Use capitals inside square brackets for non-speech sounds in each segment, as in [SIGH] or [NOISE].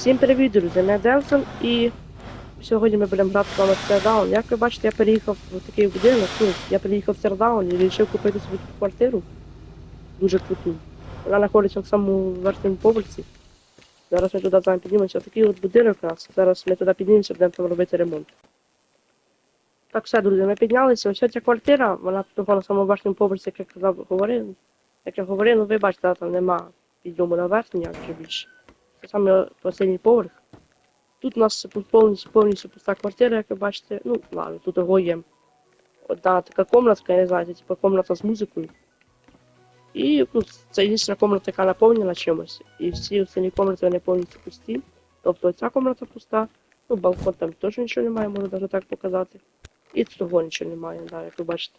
Всім привіт, друзі, мене Денсон і сьогодні ми будемо грати з вами Teardown. Як ви бачите, я переїхав в такий будинок, ну, я переїхав в Teardown і вирішив купити собі таку квартиру. Дуже круту. Вона знаходиться в самому верхньому поверсі. Зараз ми туди з вами піднімемося. Такий от будинок у нас. Зараз ми туди піднімемося, будемо там робити ремонт. Так, все, друзі, ми піднялися. Ось ця квартира, вона тут на самому верхньому поверсі, як я казав, говорив. Як я говорив, ну ви бачите, там нема підйому на верхній, вже більше. Це саме останній поверх. Тут у нас повністю повністю пуста квартира, як ви бачите. Ну, ладно, тут його є одна така комнатка, я не знаю, це типу комната з музикою. І ну, це єдина комната, яка наповнена чимось. І всі останні комнати вони повністю пусті. Тобто ця комната пуста, ну балкон там теж нічого немає, можу навіть так показати. І цього нічого немає, да, як ви бачите.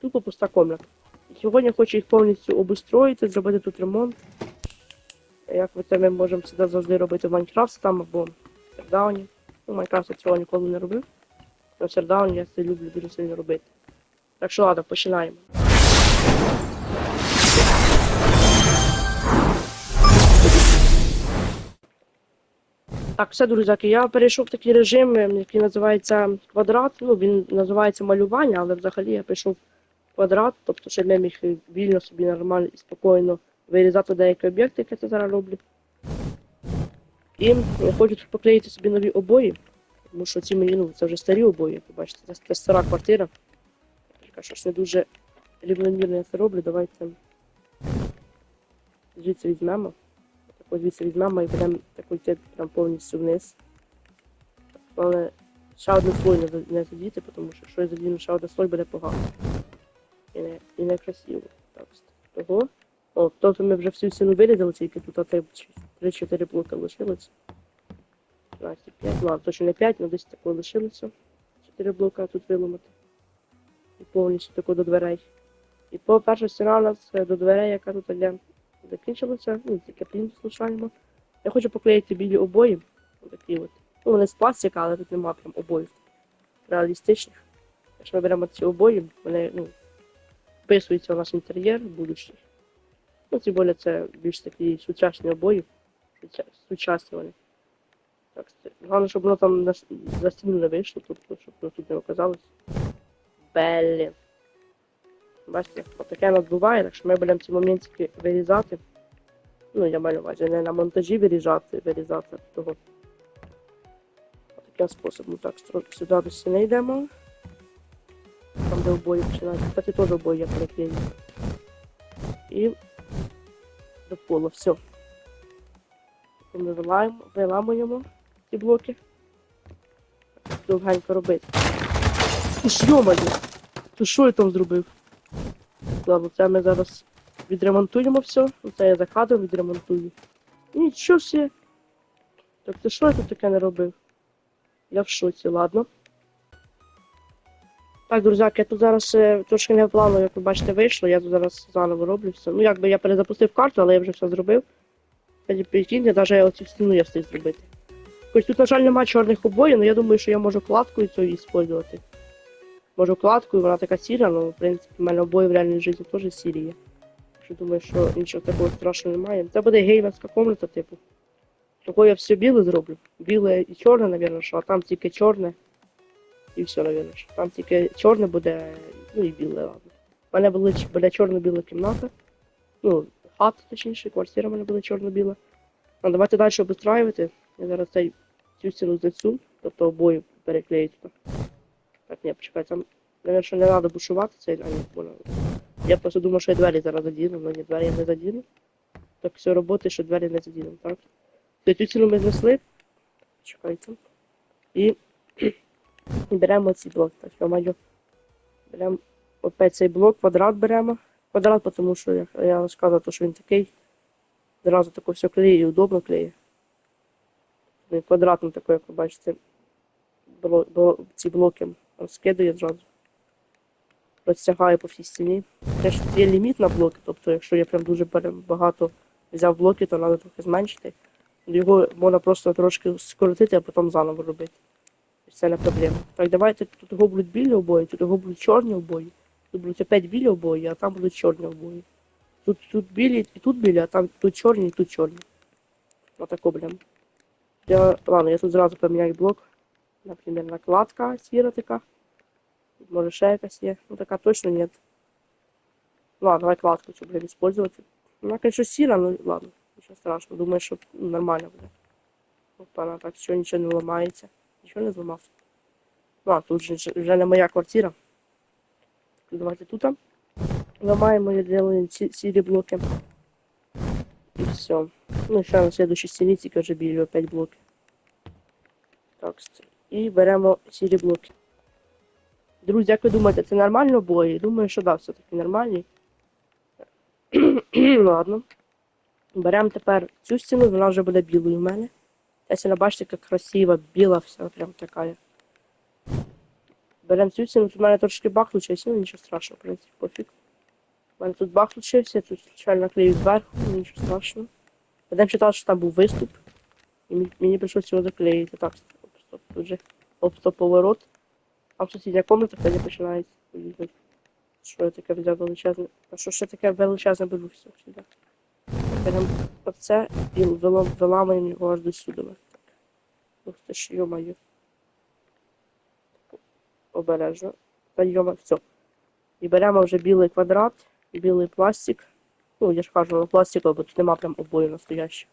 Тупо пуста комната. Сьогодні хочу їх повністю обустроїти, зробити тут ремонт. Як ви це ми можемо сюди завжди робити в Майнкрафт там або в Сердауні. Ну, в Майнкрафт я цього ніколи не робив. В Сердауні я це люблю дуже сильно робити. Так що ладно, починаємо. Так, все, друзяки, я перейшов в такий режим, ем, який називається квадрат. Ну, він називається малювання, але взагалі я прийшов в квадрат, тобто щоб я міг вільно собі нормально і спокійно вирізати деякі об'єкти, які це зараз роблю. І хочу поклеїти собі нові обої, тому що ці мені, ну, це вже старі обої, як ви бачите, це, стара квартира. Яка щось не дуже рівномірно я це роблю, давайте звідси візьмемо. Так ось звідси візьмемо і будемо так йти прям повністю вниз. Але ще один слой не, не задіти, тому що якщо я задіну ще один слой, буде погано. І не, і не красиво. Так, того. О, тобто ми вже всю стіну вирізали, тільки тут 3-4 блоки лишилось. 15, 5, ладно, точно не 5, але десь такого лишилося. 4 блока тут виламати. І повністю тако до дверей. І по перша стіна у нас е, до дверей, яка тут є, закінчилася. Ну, тільки плінтус лишаємо. Я хочу поклеїти білі обої. Такі от. Ну, вони з пластика, але тут нема прям обоїв. Реалістичних. Якщо ми беремо ці обої, вони, ну, вписуються в наш інтер'єр будущий. Ну, тим більше це більш такі сучасні обої. Сучасні вони. Так, головне, щоб воно там за стіну не вийшло, тобто, щоб воно тут не оказалось. Блін. Бачите, отаке нас буває, так що ми будемо ці моментики вирізати. Ну, я маю увазі, не на монтажі вирізати, вирізати того. Таким способом. Так, сюди до стіни йдемо. Там, де обої починають. Кстати, теж обої я переклею. І до пола. Все. Ми вилаємо, виламуємо ці блоки. Довгенько робити. Йомаю! Ти що я там зробив? Ладно, це ми зараз відремонтуємо все. Це я за кадром відремонтую. Нічого себе. Так ти що я тут таке не робив? Я в шоці, ладно. Так, друзяки, я тут зараз е, трошки не плану, як ви бачите, вийшло. Я тут зараз заново роблю все. Ну, якби я перезапустив карту, але я вже все зробив. Тоді навіть оцю стіну я встиг зробити. Хоч тут, на жаль, немає чорних обоїв, але я думаю, що я можу кладкою цю використовувати. Можу кладкою, вона така сіра, але в принципі в мене обої в реальній житті теж сірі є. Що думаю, що нічого такого страшного немає. Це буде геймерська комната, типу. Такого я все біле зроблю. Біле і чорне, напевно, що, а там тільки чорне. І все, напевно. Там тільки чорне буде, ну і біле, ладно. У мене була, буде чорно-біла кімната. Ну, хата, точніше, квартира в мене була чорно-біла. Ну, давайте далі обустраювати. Я зараз цей цю стіну знесу, тобто обої переклею туди. Так, ні, почекай, там, що не треба бушувати цей, а ні, воно. Я просто думав, що я двері зараз задіну, але ні, двері я не задіну. Так, все роботи, що двері не задіну, так? Цю ціну ми знесли. Чекайте. І, і беремо ці блок. Так, маю. Беремо опять цей блок, квадрат беремо. Квадрат, тому що я, я сказав, що він такий. Зразу тако все клеє і удобно клеє. Він квадратний такий, як ви бачите. Бло, бло, ці блоки розкидає зразу. Розтягає по всій стіні. Теж є ліміт на блоки, тобто якщо я прям дуже багато взяв блоки, то треба трохи зменшити. Його можна просто трошки скоротити, а потім заново робити. Це проблема. Так, давайте тут будуть білі обої, тут будуть чорні обої. Тут будуть опять білі обої, а там будуть чорні обої. Тут, тут білі і тут білі, а там тут чорні і тут чорні. Отако будемо. Я, ладно, я тут зразу поміняю блок. Например, накладка сіра така. Може ще якась є. Ну така точно нет. Ладно, давай кладку цю будемо использовать. Вона, конечно, сіра, ну ладно, нічого страшного. Думаю, що нормально буде. Опа, вона так все, нічого не ламається. Нічого не зламався. Ну, а тут же вже не моя квартира. Давайте тут. Ламаємо і делаем сі- сірі блоки. І все. Ну, ще на следующій стіні тільки вже білі опять блоки. Так, і беремо сірі блоки. Друзі, як ви думаєте, це нормально бої? Думаю, що да, все-таки нормальні. [CLEARS THROAT] Ладно. Беремо тепер цю стіну, вона вже буде білою в мене. Стіна, бачите, як красива, біла вся, прям така. Беремо цю стіну, тут в мене трошки бах лучився, ну нічого страшного, в принципі, пофіг. У мене тут бах лучився, тут звичайно наклею зверху, ну, нічого страшного. Потім читав, що там був виступ. І мені, прийшлося його заклеїти. Так, стоп, стоп, тут же оп-стоп поворот. Там сусідня комната, тоді починається. Що я таке взяв величезне? А що ще таке величезне беру все сюди? Беремо оце і вилам- виламуємо його аж до сюди. Ух ти ж, йомаю. Обережно. Та йома, все. І беремо вже білий квадрат, білий пластик. Ну, я ж кажу, пластику, бо тут нема прям обою настоящих.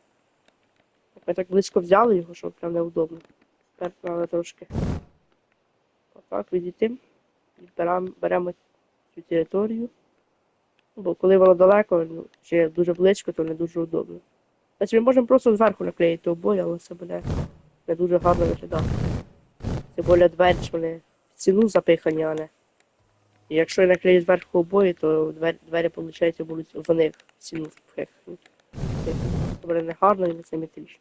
Ми так близько взяли його, що прям неудобно. Тепер треба трошки отак відійти. І беремо цю територію. Бо коли воно далеко, ну, чи дуже близько, то не дуже удобно. Значить, ми можемо просто зверху наклеїти обої, але це буде не дуже гарно виглядати. Тим більше двері ж вони в стіну запихані, а не. І якщо я наклею зверху обої, то двері, виходить, будуть вони в стіну впихані. Це буде не гарно і не симетрично.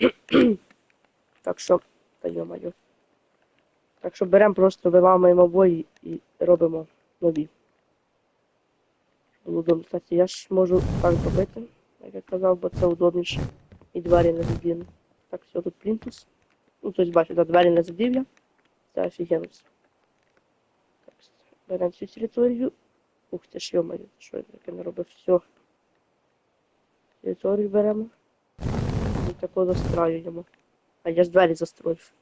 [CLEARS THROAT] так що, та йо-моє. Так що беремо, просто виламуємо обої і робимо нові. Удобно. Кстати, я ж можу так робити, як я казав, бо це удобніше. І двері не задіну. Так, все, тут плінтус. Ну, тобто, бачите, двері не задів я. Це офігенно. Так, беремо цю територію. Ух ти ж, йо-моє, що я таке не робив? Все. Територію беремо. І тако застраюємо. А я ж двері застроїв.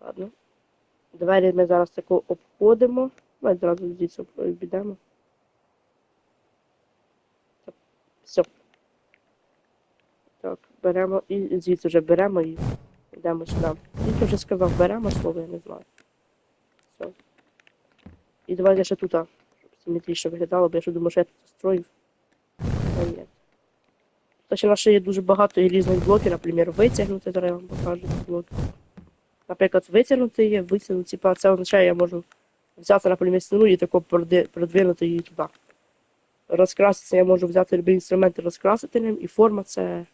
Ладно. Двері ми зараз тако обходимо. Ми зразу звідси обійдемо. Так, Все. Так, беремо і звідси вже беремо і йдемо сюди. Тільки вже сказав, беремо слово, я не знаю. Все. І давайте ще тут, щоб симетрично виглядало, бо я ще думаю, що я тут строїв. А ні. Тут ще ще є дуже багато різних блоків, наприклад, витягнути, зараз я вам покажу блоки. Наприклад, витягнути є, витягнути, типа це означає, я можу взяти, наприклад, стіну і тако продвинути її туди. Розкраситися я можу взяти любі інструменти, розкрасити ним, і форма це.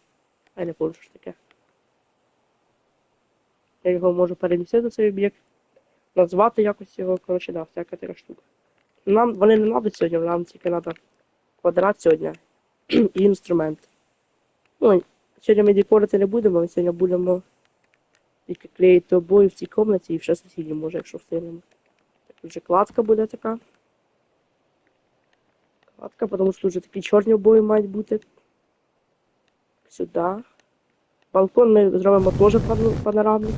А не помню, що таке. Я його можу перемістити цей об'єкт, назвати якось його, коротше, да, всяка така штука. Нам вони не треба сьогодні, нам тільки треба квадрат сьогодні [CLEARS THROAT] і інструмент. Ну, сьогодні ми декорити не будемо, ми сьогодні будемо тільки клеїти обої в цій кімнаті і ще сусідні може, якщо встигнемо. Так, вже кладка буде така. Кладка, тому що вже такі чорні обої мають бути. Сюди. Балкон ми зробимо теж пан- панорамний.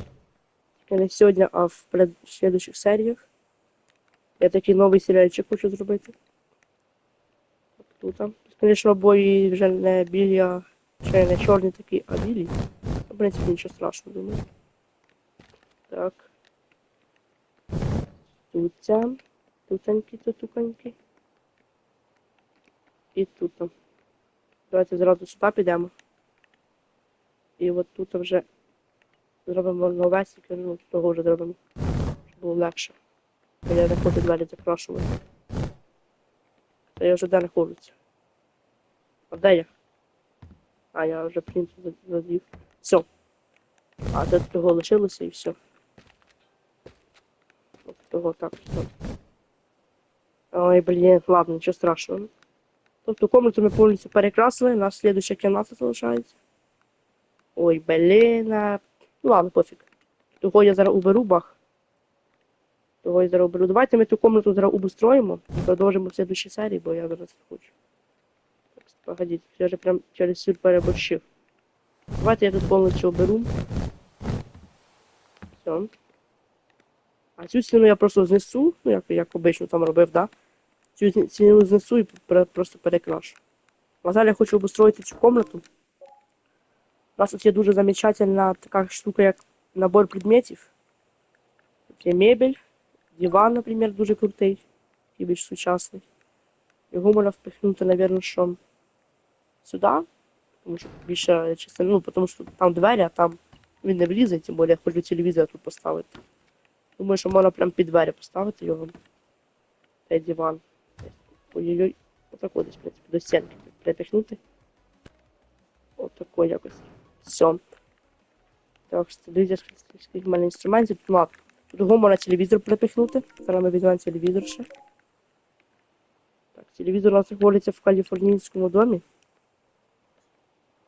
Тільки не сьогодні, а в пред- серіях. Я такий новий серіальчик хочу зробити. Тут. Звісно, обої вже не білі, а ще не чорні такі, а білі. В принципі, нічого страшного, думаю. Так. Тут. Тутенькі, тутуконькі. І тут. Давайте зразу сюди підемо. І от тут вже зробимо новесеньке, ну того вже зробимо. Щоб було легше. Бо я не хочу двері закрашувати. Та я вже де знаходжуся. А де я? А, я вже принцип задів. Все. А це того лишилося і все. От того так, все. Ой, блін, ладно, нічого страшного. Тобто комнату ми повністю перекрасили, у нас слідуща кімната залишається. Ой, блін. Ну ладно, пофіг. Того я зараз уберу бах. Того я зараз уберу. Давайте ми ту комнату зараз обустроїмо і продовжимо в слідущій серії, бо я зараз не хочу. Погодіть, я вже прям через сюр переборщив. Давайте я тут повністю оберу. Все. А цю стіну я просто знесу, ну як, як обично там робив, да? Цю стіну знесу і просто перекрашу. А зараз я хочу обустроїти цю комнату. У нас тут є дуже замечательна така штука, як набор предметів. Тут є мебель, диван, наприклад, дуже крутий і більш сучасний. Його можна впихнути, напевно, що сюди, тому що більше частина, ну, тому що там двері, а там він не влізе, тим більше я хочу телевізор тут поставити. Думаю, що можна прям під двері поставити його. Цей диван. Ой-ой-ой. Отако десь, в принципі, до стінки припихнути. Отако якось. Все. Так, телевізор, скільки в мене інструментів. Тут. Тут його можна телевізор припихнути. Зараз ми візьмемо телевізор ще. Так, телевізор у нас знаходиться в каліфорнійському домі.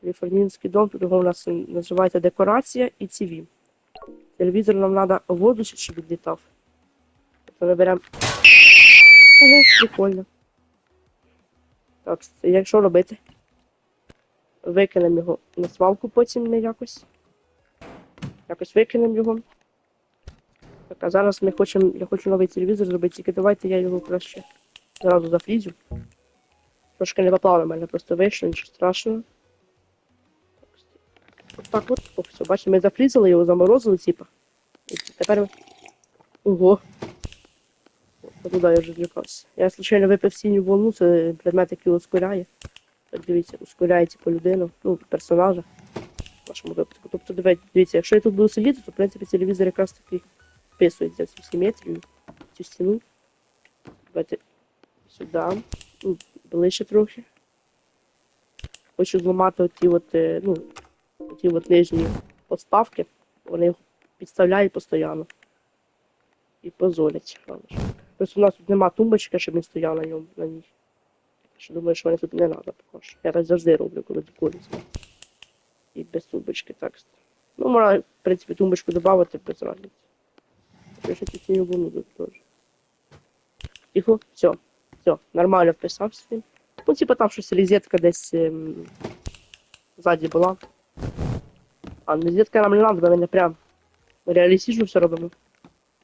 Каліфорнійський дом, тут у нас називається декорація і ЦВ. Телевізор нам треба воду, щоб відлітав. Тобто ми беремо. Еге, прикольно. Так, як що робити? Викинемо його на свалку потім не якось. Якось викинемо його. Так, а зараз ми хочемо. Я хочу новий телевізор зробити, тільки давайте я його краще зразу зафрізю. Трошки не попало в мене, просто вийшло, нічого страшного. Так, от, все, бачите, ми зафрізали його, заморозили, типа. І тепер. Ого. О, я вже злякався. Я случайно випив синю волну, це предмет, який ускоряє. Так дивіться, ускоряє типу людину, ну, персонажа. В вашому випадку. Тобто, дивіться, якщо я тут буду сидіти, то в принципі телевізор якраз таки вписується цю симетрію, в цю стіну. Давайте сюди. Ну, ближче трохи. Хочу зламати оті от, е, ну, оті от нижні подставки. Вони його підставляють постійно. І позолять. Тобто у нас тут нема тумбочки, щоб він стояв на ньому на ній. Що думаю, що вони тут не треба також. Я так завжди роблю, коли декорую. І без тумбочки так. Ну, можна, в принципі, тумбочку додати без разниці. Я ще тут не буду тут теж. Тихо, все. Все, нормально вписався. Ну, типа там щось розетка десь ем, ззаді була. А розетка нам не треба, ми не прям реалістично все робимо.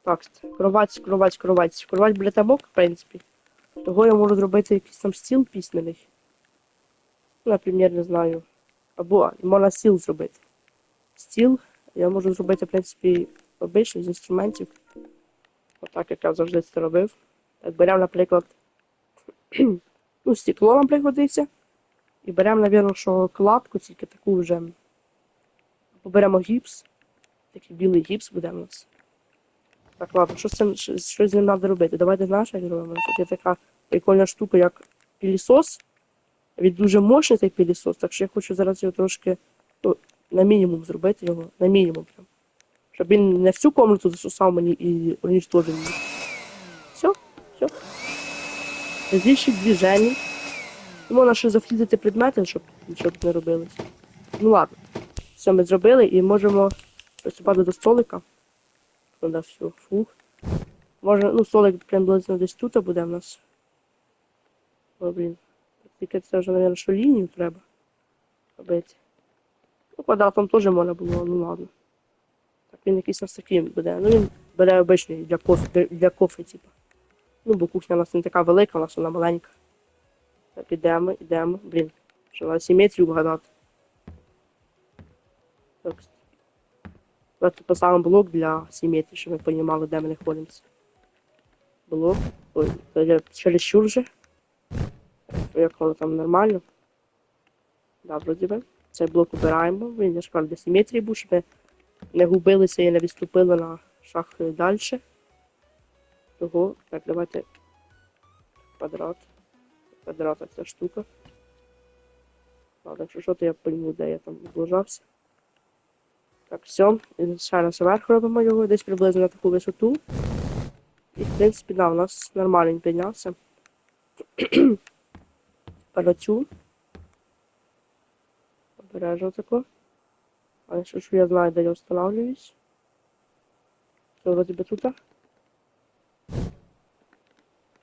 Так, кровать, кровать, кровать. Кровать біля тамок, в принципі. Того я можу зробити якийсь там стіл пісняний. Ну, наприклад, не знаю. Або можна стіл зробити. Стіл я можу зробити, в принципі, обичний з інструментів. Отак, як я завжди це робив. Так, беремо, наприклад, [CLEARS THROAT] ну, стекло нам пригодиться. І беремо, напевно, що кладку, тільки таку вже. Або беремо гіпс. Такий білий гіпс буде у нас. Так, ладно, що з цим що, з ним треба робити? Давайте знаєш, зробимо. Тут є така прикольна штука, як пілісос. Він дуже мощний цей пілісос, так що я хочу зараз його трошки ну, на мінімум зробити його. На мінімум прям. Щоб він не всю комнату засосав мені і уничтожив її. Все, все. Більше движень. Можна ще зафрізити предмети, щоб нічого не робилось. Ну ладно. Все ми зробили і можемо приступати до столика. Да, все, фух. Може, ну, столик приблизно десь тут буде в нас. О, блін. Тільки це вже, мабуть, що лінію треба робити. Ну, квадратом теж можна було, ну ладно. Так він якийсь нас такий буде. Ну він бере обичний для кофе, для- кофе, типу. Ну, бо кухня у нас не така велика, у нас вона маленька. Так, ідемо, ідемо. Блін, що на симетрію вгадати. Так. Давайте поставимо блок для симетрії, щоб ми розуміли, де ми знаходимося. Блок. Ой, це я чересчур вже. Як воно там нормально. Да, вроді би. Цей блок убираємо. Він я ж кажу, для симетрії був, щоб ми не губилися і не відступили на шаг далі. Того, так, давайте квадрат. Квадрат ця штука. Ладно, якщо що, то я пойму, де я там облажався. Так, все. І ще раз вверх робимо його, десь приблизно на таку висоту. І в принципі, да, у нас нормально піднявся. [CLEARS THROAT] Парацю. Обережно тако. А що я знаю, де я встановлююсь. Це вроді би тут.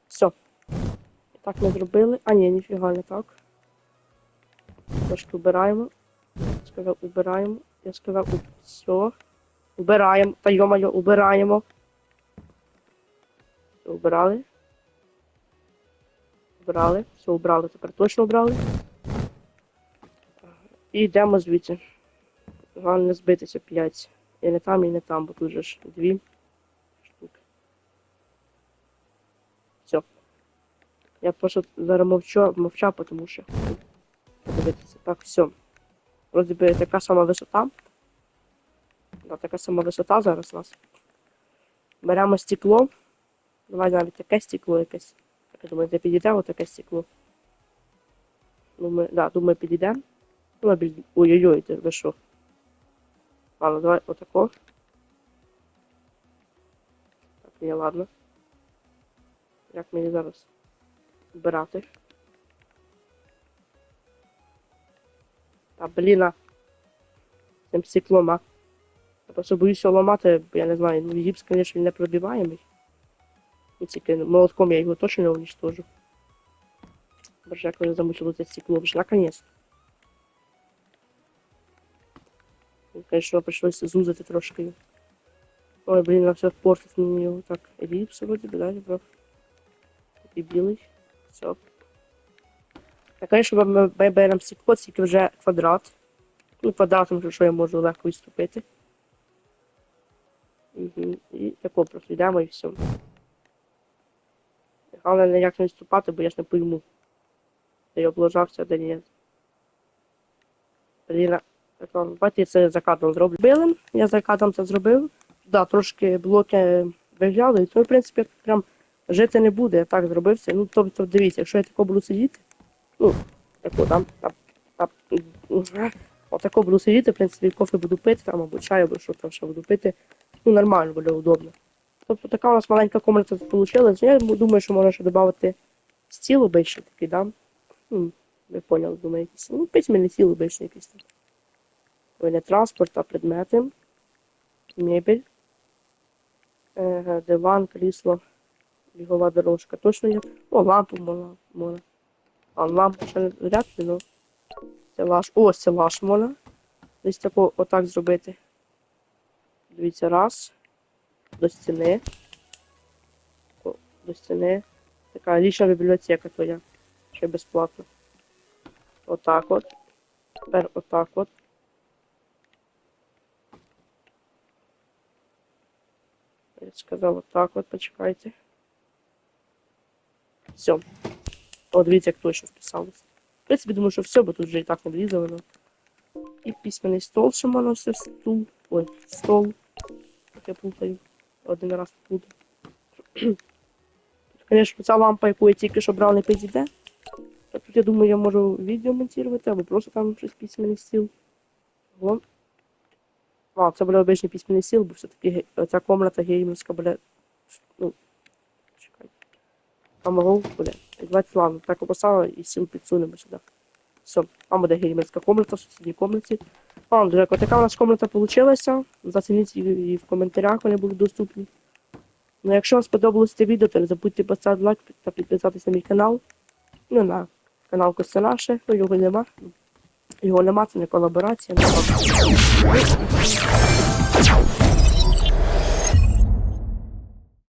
Все. Так ми зробили. А ні, ніфіга не так. Трошки убираємо. Сказав, убираємо. Я сказав, все. Убираємо. Та йомайо, убираємо. Все, убрали. Убрали. Все, убрали. Тепер точно убрали. І йдемо звідси. Головне не збитися 5. І не там, і не там, бо тут же ж дві штуки. Все. Я просто зараз мовчу, мовчав, тому що подивитися. Так, все. Вроді би така сама висота. Да, така сама висота зараз у нас. Беремо стекло. Давай навіть таке стекло якесь. Я думаю, де підійде отаке стекло. Думаю, да, думаю, підійде. Ну, Ой-ой-ой, ви що? Ладно, давай отако. Так, ні, ладно. Як мені зараз вбирати? Та блін, а. Цим стеклом, а. Я просто боюся ламати, бо я не знаю, ну гіпс, звісно, не пробиваємий. І тільки молотком я його точно не уничтожу. Боже, як мене замучило це стекло, вже наконец. Конечно, пришлось зузати трошки. Ой, блін, на все портить мені його. Так, еліпс вроді би, да, я брав. І білий. Все. Так, конечно, ми, ми беремо стекло, тільки вже квадрат. Ну, квадратом, що я можу легко відступити. Угу. І тако просто йдемо і все. Головне ніяк не відступати, бо я ж не пойму. Де я облажався, де ні. Блін, давайте я це за кадром зроблю. Билим, я за кадром це зробив. Да, трошки блоки вигляли, ну, в принципі, прям жити не буде, я так зробив це. Ну, тобто, дивіться, якщо я тако буду сидіти, ну, тако там, там, там, отако буду сидіти, в принципі, кофе буду пити, там, або чай, або що там ще буду пити. Ну, нормально буде удобно. Тобто така у нас маленька комната вийшла. Я думаю, що можна ще додати стіл обичний такий, да? Ви поняли, якийсь. Ну, письменний стіл обичний якийсь там. Ой, не транспорт, а предмети. Мебель. Е, диван, крісло, бігова дорожка. Точно є. О, лампу можна. А лампу ще не вряд ли, ну. Це ваш. Ось можна. Десь тако отак зробити. Дивіться, раз. До стіни. О, До стіни. Така лічна бібліотека твоя. Ще безплатно. Отак от. Тепер отак от. Я сказав отак от, почекайте. Все. О, дивіться, як точно вписался. В принципі, думаю, что все, бо тут же и так обрізано. И письменный стол, що стул. Ой, стол. Как я путаю. Один раз плутаю. Звісно, ця лампа, яку я тільки що брав, не підійде. Тут я думаю, я можу відео монтувати, або просто там щось письменний стіл. Ого. А, це буде обичний письменний стіл, бо все-таки ця комната геймерська, бля. Ну, чекай. Там гол, бля. 20 лам. Так описала і сіл підсунемо сюди. Все, там буде гельмецька комната, в сусідній комнаті. Вам, друзі, така у нас комната вийшла. Зацініть її в коментарях, вони будуть доступні. Ну якщо вам сподобалось це відео, то не забудьте поставити лайк та підписатися на мій канал. Ну на канал Костянаше, ну його нема. Його нема, це не колаборація, не